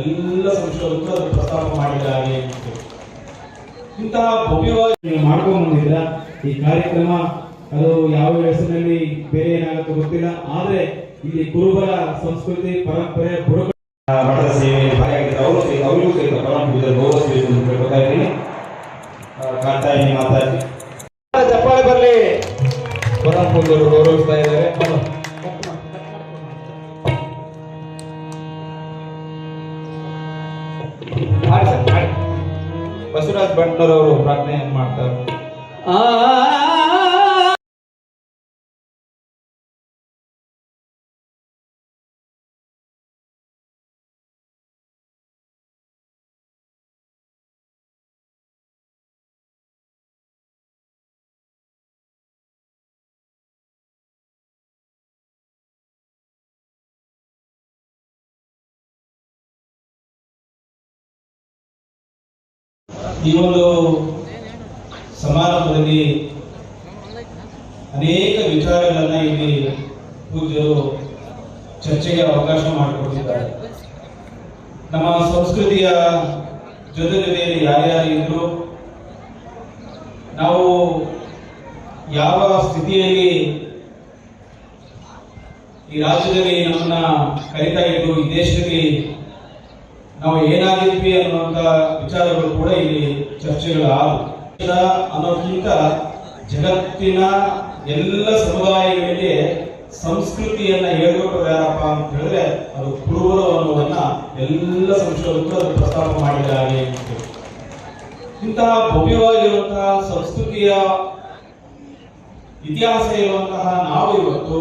ಎಲ್ಲ ಸಂಶೋಧಕರು ಪ್ರಸ್ತಾಪ ಮಾಡಿದ್ದಾರೆ ಇಂತಹ ಭವ್ಯವಾಗಿ ನೀವು ಮಾಡ್ಕೊಂಡು ಬಂದಿದ್ದೀರಾ? ಈ ಕಾರ್ಯಕ್ರಮ, ಅದು ಯಾವ ಹೆಸರಿನಲ್ಲಿ ಬೇರೆ ಏನಾಗುತ್ತೆ ಗೊತ್ತಿಲ್ಲ. ಆದ್ರೆ ಇಲ್ಲಿ ಕುರುಬರ ಸಂಸ್ಕೃತಿ, ಪರಂಪರೆ ಬುಡಕ ಬಸವರಾಜ್ ಭಟ್ನರವರು ಪ್ರಾರ್ಥನೆಯನ್ನು ಮಾಡ್ತಾರೆ? ಈ ಒಂದು ಸಮಾರಂಭದಲ್ಲಿ ಅನೇಕ ವಿಚಾರಗಳನ್ನ ಇಲ್ಲಿ ಪೂಜ್ಯರು ಚರ್ಚೆಗೆ ಅವಕಾಶ ಮಾಡಿಕೊಟ್ಟಿದ್ದಾರೆ. ನಮ್ಮ ಸಂಸ್ಕೃತಿಯ ಜೊತೆ ಜೊತೆಯಲ್ಲಿ ಯಾರ್ಯಾರಿದ್ರು ನಾವು ಯಾವ ಸ್ಥಿತಿಯಲ್ಲಿ ಈ ರಾಜ್ಯದಲ್ಲಿ ನಮ್ಮನ್ನ ಕರೀತಾ ಇದ್ರು, ಈ ದೇಶದಲ್ಲಿ ನಾವು ಏನಾಗಿದ್ವಿ ಅನ್ನುವಂತ ವಿಚಾರಗಳು ಕೂಡ ಇಲ್ಲಿ ಚರ್ಚೆಗಳು ಆಗು ಅನ್ನೋದಕ್ಕಿಂತ ಜಗತ್ತಿನ ಎಲ್ಲ ಸಮುದಾಯಗಳಿಗೆ ಸಂಸ್ಕೃತಿಯನ್ನ ಹೇಳ್ಕೊಟ್ಟರು ಯಾರಪ್ಪ ಅಂತ ಹೇಳಿದ್ರೆ ಅದು ಕುರುಬರು ಅನ್ನೋದನ್ನ ಎಲ್ಲ ಸಂಶೋಧಕರು ಅದು ಪ್ರಸ್ತಾಪ ಮಾಡಿದ್ದಾರೆ ಇಂತಹ ಭವ್ಯವಾಗಿರುವಂತಹ ಸಂಸ್ಕೃತಿಯ ಇತಿಹಾಸ ಇರುವಂತಹ ನಾವು ಇವತ್ತು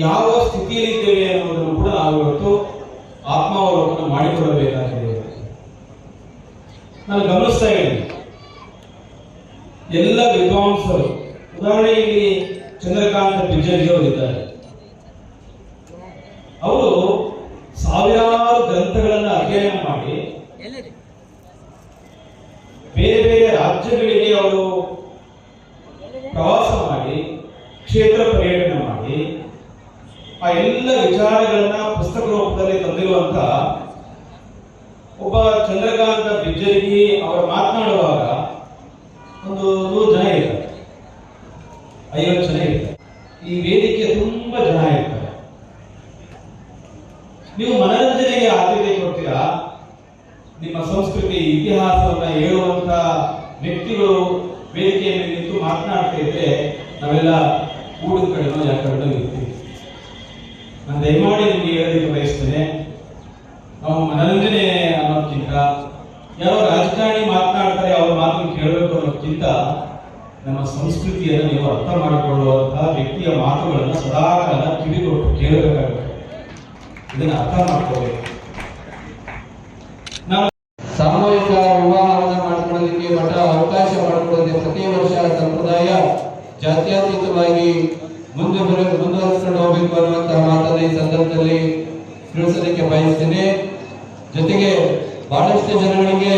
ಯಾವ ಸ್ಥಿತಿಯಲ್ಲಿದ್ದೇವೆ ಅನ್ನೋದನ್ನು ಕೂಡ ನಾವು ಇವತ್ತು ಆತ್ಮಾವಲೋಕನ ಮಾಡಿಕೊಳ್ಳಬೇಕಾಗಿದೆ ನಾನು ಗಮನಿಸ್ತಾ ಇದ್ದೀನಿ. ಎಲ್ಲ ವಿದ್ವಾಂಸರು ಉದಾಹರಣೆ ಇಲ್ಲಿ ಚಂದ್ರಕಾಂತ ಬಿಜ್ಜರಿ ಅವರು ಇದ್ದಾರೆ ಅವರು ಸಾವಿರಾರು ಗ್ರಂಥಗಳನ್ನು ಅಧ್ಯಯನ ಮಾಡಿ ಬೇರೆ ಬೇರೆ ರಾಜ್ಯಗಳಿಗೆ ಅವರು ಪ್ರವಾಸ ಮಾಡಿ ಕ್ಷೇತ್ರ ಪರ್ಯಟನೆ ಮಾಡಿ ಆ ಎಲ್ಲ ವಿಚಾರಗಳನ್ನ ಪುಸ್ತಕ ರೂಪದಲ್ಲಿ ತಂದಿರುವಂತ ಒಬ್ಬ ಚಂದ್ರಕಾಂತ ಬಿಜ್ಜರಿಗಿ ಅವರು ಮಾತನಾಡುವಾಗ ಒಂದು ನೂರು ಜನ ಇರ್ತಾರೆ. ಐವತ್ತು ಜನ ಇರ್ತಾರೆ. ಈ ವೇದಿಕೆ ತುಂಬಾ ಜನ ಇರ್ತಾರೆ. ನೀವು ಮನರಂಜನೆಗೆ ಆದ್ಯತೆ ಕೊಡ್ತೀರಾ? ನಿಮ್ಮ ಸಂಸ್ಕೃತಿ, ಇತಿಹಾಸವನ್ನ ಹೇಳುವಂತ ವ್ಯಕ್ತಿಗಳು ವೇದಿಕೆಯ ನಿಂತು ಮಾತನಾಡ್ತಾ ಇದ್ರೆ ನಾವೆಲ್ಲ ಊಟದ ಕಡೆನೋ ಇರ್ತೀವಿ. ನಾನು ದಯಮಾಡಿ ನಿಮಗೆ ಹೇಳೋದಕ್ಕೆ ಬಯಸ್ತೇನೆ. ನಾವು ಮನರಂಜನೆ ಅನ್ನೋದಕ್ಕಿಂತ ಯಾರೋ ರಾಜಕಾರಣಿ ಮಾತನಾಡ್ತಾರೆ, ಅವ್ರ ಮಾತನ್ನು ಕೇಳಬೇಕು ಅನ್ನೋದಕ್ಕಿಂತ ನಮ್ಮ ಸಂಸ್ಕೃತಿಯನ್ನು ನೀವು ಅರ್ಥ ಮಾಡಿಕೊಳ್ಳುವಂತಹ ವ್ಯಕ್ತಿಯ ಮಾತುಗಳನ್ನು ಸದಾಕಾಲ ಕಿವಿಗೊಟ್ಟು ಕೇಳಬೇಕಾಗುತ್ತೆ. ಇದನ್ನು ಅರ್ಥ ಮಾಡ್ಕೋಬೇಕು. ನಾವು ಸಾಮೂಹಿಕ ವಿವಾಹವನ್ನು ಮಾಡಿಕೊಳ್ಳಲಿಕ್ಕೆ ಮಠ ಅವಕಾಶ ಮಾಡಿಕೊಳ್ಳದೆ ಪ್ರತಿ ವರ್ಷ ಸಂಪ್ರದಾಯ ಜಾತ್ಯತೀತವಾಗಿ ಮುಂದೆ ಬರ ಮುಂದುವರಿಸಿಕೊಂಡು ಹೋಗಬೇಕು ಅನ್ನುವಂತಹ ಮಾತನ್ನು ಈ ಸಂದರ್ಭದಲ್ಲಿ ತಿಳಿಸಲಿಕ್ಕೆ ಬಯಸ್ತೇನೆ. ಜೊತೆಗೆ ಬಹಳಷ್ಟು ಜನಗಳಿಗೆ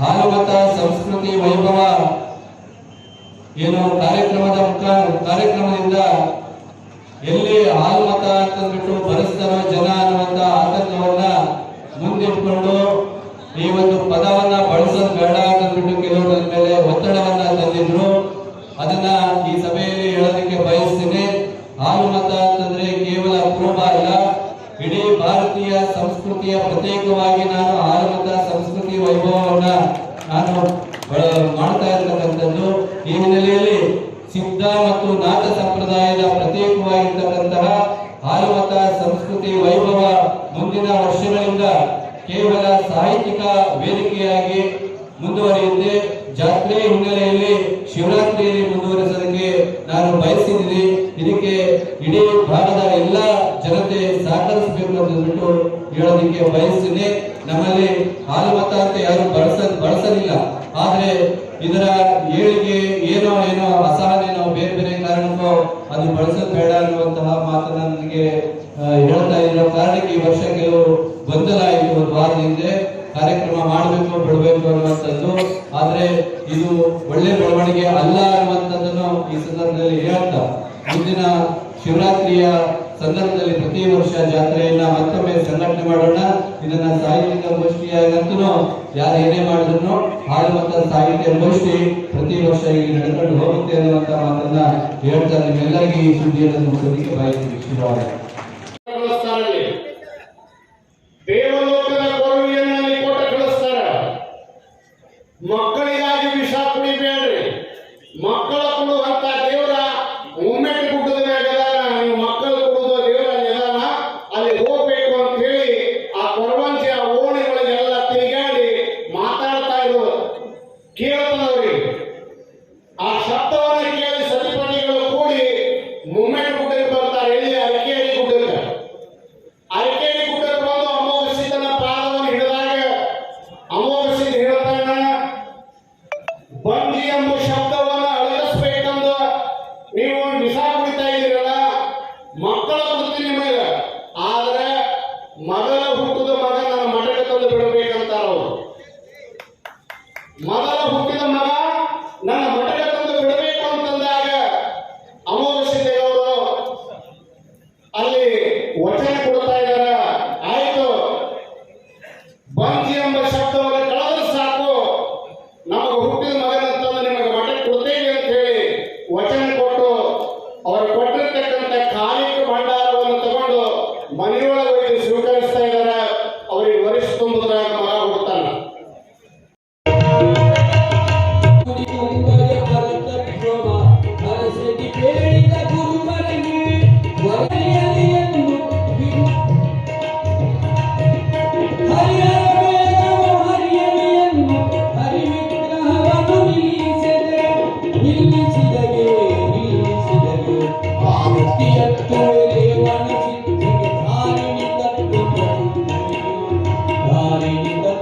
ಹಾಲುಮತ ಸಂಸ್ಕೃತಿ, ವೈಭವ ಏನು ಕಾರ್ಯಕ್ರಮದ ಮುಖ, ಕಾರ್ಯಕ್ರಮದಿಂದ ಎಲ್ಲಿ ಹಾಲು ಮತ ಅಂತಂದ್ಬಿಟ್ಟು ಬರೆಸ್ತಾರೋ ಜನ ಅನ್ನುವಂತ ಆತಂಕವನ್ನ ಮುಂದಿಟ್ಕೊಂಡು ಈ ಒಂದು ಪದವನ್ನ ಬಳಸೋದು ಬೇಡ ಅಂತಂದ್ಬಿಟ್ಟು ನನ್ನ ಮೇಲೆ ಒತ್ತಡವನ್ನ ತಂದಿದ್ರು. ಅದನ್ನ ಈ ಸಭೆಯಲ್ಲಿ ಹೇಳೋದಕ್ಕೆ ಬಯಸ್ತೀನಿ ಹಾಲು ಮತ ಅಂತಂದ್ರೆ ಕೇವಲ ಕುರುಬ ಅಲ್ಲ ಇಡೀ ಭಾರತೀಯ ಸಂಸ್ಕೃತಿಯ ಪ್ರತ್ಯೇಕವಾಗಿ ನಾನು ಹಾಲು ಸಂಸ್ಕೃತಿ ವೈಭವವನ್ನ ನಾನು ಮಾಡ್ತಾ ಇರತಕ್ಕಂಥದ್ದು, ಈ ಹಿನ್ನೆಲೆಯಲ್ಲಿ ಸಿದ್ಧ ಮತ್ತು ನಾಟ ಸಂಪ್ರದಾಯದ ಪ್ರತ್ಯೇಕವಾಗಿರ್ತಕ್ಕಂತಹ ಹಾಲುಮತ ಸಂಸ್ಕೃತಿ ವೈಭವ ಮುಂದಿನ ವರ್ಷಗಳಿಂದ ಕೇವಲ ಸಾಹಿತ್ಯಿಕ ವೇದಿಕೆಯಾಗಿ ಮುಂದುವರಿಯುತ್ತೆ. ಜಾತ್ರೆ ಹಿನ್ನೆಲೆಯಲ್ಲಿ ಶಿವರಾತ್ರಿಯಲ್ಲಿ ಮುಂದುವರಿಸೋದಕ್ಕೆ ನಾನು ಬಯಸಿದ್ದೀನಿ. ಹೇಳೋದಕ್ಕೆ ಬಯಸ್ತೀನಿ ನಮ್ಮಲ್ಲಿ ಹಾಲು ಮತ ಅಂತ ಯಾರು ಬಳಸ, ಬಳಸಲಿಲ್ಲ. ಆದ್ರೆ ಇದರ ಏಳಿಗೆ ಏನೋ ಏನೋ ಅಸಹನೇನೋ ಬೇರೆ ಬೇರೆ ಕಾರಣಕ್ಕೂ ಅದು ಬಳಸೋದು ಬೇಡ ಅನ್ನುವಂತಹ ಮಾತನ್ನ ನನಗೆ ಹೇಳ್ತಾ ಇರೋ ಕಾರಣಕ್ಕೆ ಈ ವರ್ಷ ಕೆಲವು ಗೊಂದಲ ಆಯಿತು ಒಂದು ವಾರದ ಹಿಂದೆ ಕಾರ್ಯಕ್ರಮ ಮಾಡಬೇಕು, ಬಿಡಬೇಕು ಅನ್ನುವಂಥದ್ದು. ಆದ್ರೆ ಇದು ಒಳ್ಳೆ ಬೆಳವಣಿಗೆ ಅಲ್ಲ ಅನ್ನುವಂಥದ್ದನ್ನು ಈ ಸಂದರ್ಭದಲ್ಲಿ ಹೇಳ್ತಾ, ಮುಂದಿನ ಶಿವರಾತ್ರಿಯ ಸಂದರ್ಭದಲ್ಲಿ ಪ್ರತಿ ವರ್ಷ ಜಾತ್ರೆಯನ್ನ ಮತ್ತೊಮ್ಮೆ ಸಂಘಟನೆ ಮಾಡೋಣ. ಇದನ್ನ ಸಾಹಿತ್ಯಿಕ ಗೋಷ್ಠಿಯಾಗಂತೂ ಯಾರು ಏನೇ ಮಾಡಿದ್ರು ಹಾಡುವಂತ ಸಾಹಿತ್ಯ ಗೋಷ್ಠಿ ಪ್ರತಿ ವರ್ಷ ಇಲ್ಲಿ ನಡ್ಕೊಂಡು ಹೋಗುತ್ತೆ ಅನ್ನುವಂತ ಮಾತನ್ನ ಹೇಳ್ತಾ ನಿಮ್ಮೆಲ್ಲರಿಗೂ ಈ ಸುದ್ದಿಯನ್ನು ನೋಡೋದಕ್ಕೆ ಬಾಯಿ ಶುರುವಾಗಿದೆ ಮಕ್ಕಳಿಗಾಗಿ ವಿಷ ಕುಡಿಬೇಡ್ರಿ. ಮಕ್ಕಳ ಕೊಡುವಂತ ದೇವರ కీలకమైనవి ఆ శబ్దం Manda lá Hari